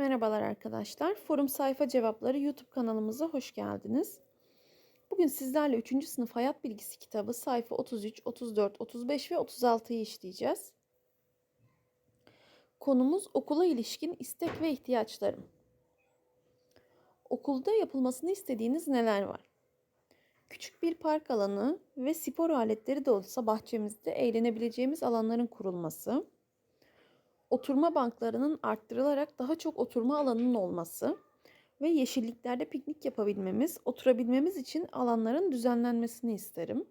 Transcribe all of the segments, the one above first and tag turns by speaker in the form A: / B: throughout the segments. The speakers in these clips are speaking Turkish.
A: Merhabalar arkadaşlar. Forum Sayfa Cevapları YouTube kanalımıza hoş geldiniz. Bugün sizlerle 3. sınıf hayat bilgisi kitabı sayfa 33, 34, 35 ve 36'yı işleyeceğiz. Konumuz okula ilişkin istek ve ihtiyaçlarım. Okulda yapılmasını istediğiniz neler var? Küçük bir park alanı ve spor aletleri de olsa bahçemizde eğlenebileceğimiz alanların kurulması oturma banklarının arttırılarak daha çok oturma alanının olması ve yeşilliklerde piknik yapabilmemiz, oturabilmemiz için alanların düzenlenmesini isterim.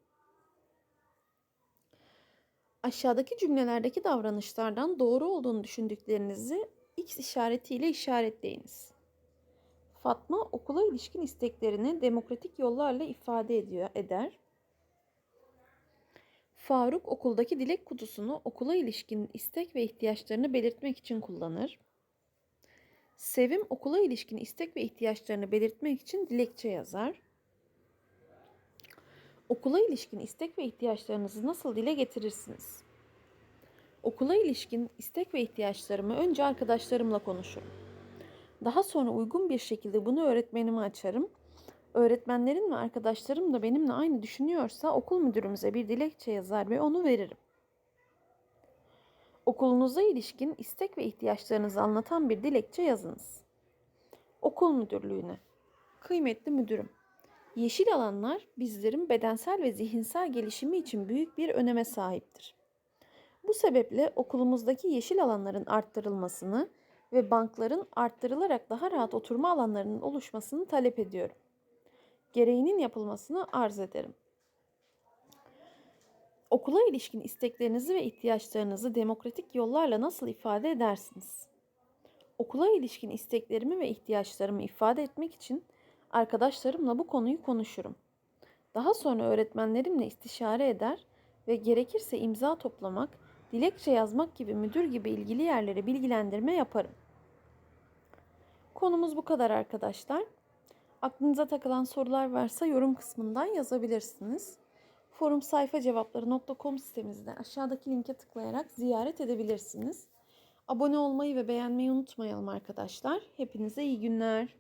A: Aşağıdaki cümlelerdeki davranışlardan doğru olduğunu düşündüklerinizi X işaretiyle işaretleyiniz. Fatma okula ilişkin isteklerini demokratik yollarla ifade ediyor, eder. Faruk okuldaki dilek kutusunu okula ilişkin istek ve ihtiyaçlarını belirtmek için kullanır. Sevim okula ilişkin istek ve ihtiyaçlarını belirtmek için dilekçe yazar. Okula ilişkin istek ve ihtiyaçlarınızı nasıl dile getirirsiniz? Okula ilişkin istek ve ihtiyaçlarımı önce arkadaşlarımla konuşurum. Daha sonra uygun bir şekilde bunu öğretmenime açarım öğretmenlerim ve arkadaşlarım da benimle aynı düşünüyorsa okul müdürümüze bir dilekçe yazar ve onu veririm. Okulunuza ilişkin istek ve ihtiyaçlarınızı anlatan bir dilekçe yazınız. Okul müdürlüğüne. Kıymetli müdürüm, yeşil alanlar bizlerin bedensel ve zihinsel gelişimi için büyük bir öneme sahiptir. Bu sebeple okulumuzdaki yeşil alanların arttırılmasını ve bankların arttırılarak daha rahat oturma alanlarının oluşmasını talep ediyorum gereğinin yapılmasını arz ederim. Okula ilişkin isteklerinizi ve ihtiyaçlarınızı demokratik yollarla nasıl ifade edersiniz? Okula ilişkin isteklerimi ve ihtiyaçlarımı ifade etmek için arkadaşlarımla bu konuyu konuşurum. Daha sonra öğretmenlerimle istişare eder ve gerekirse imza toplamak, dilekçe yazmak gibi müdür gibi ilgili yerlere bilgilendirme yaparım. Konumuz bu kadar arkadaşlar. Aklınıza takılan sorular varsa yorum kısmından yazabilirsiniz. Forum sayfa cevapları.com sitemizde aşağıdaki linke tıklayarak ziyaret edebilirsiniz. Abone olmayı ve beğenmeyi unutmayalım arkadaşlar. Hepinize iyi günler.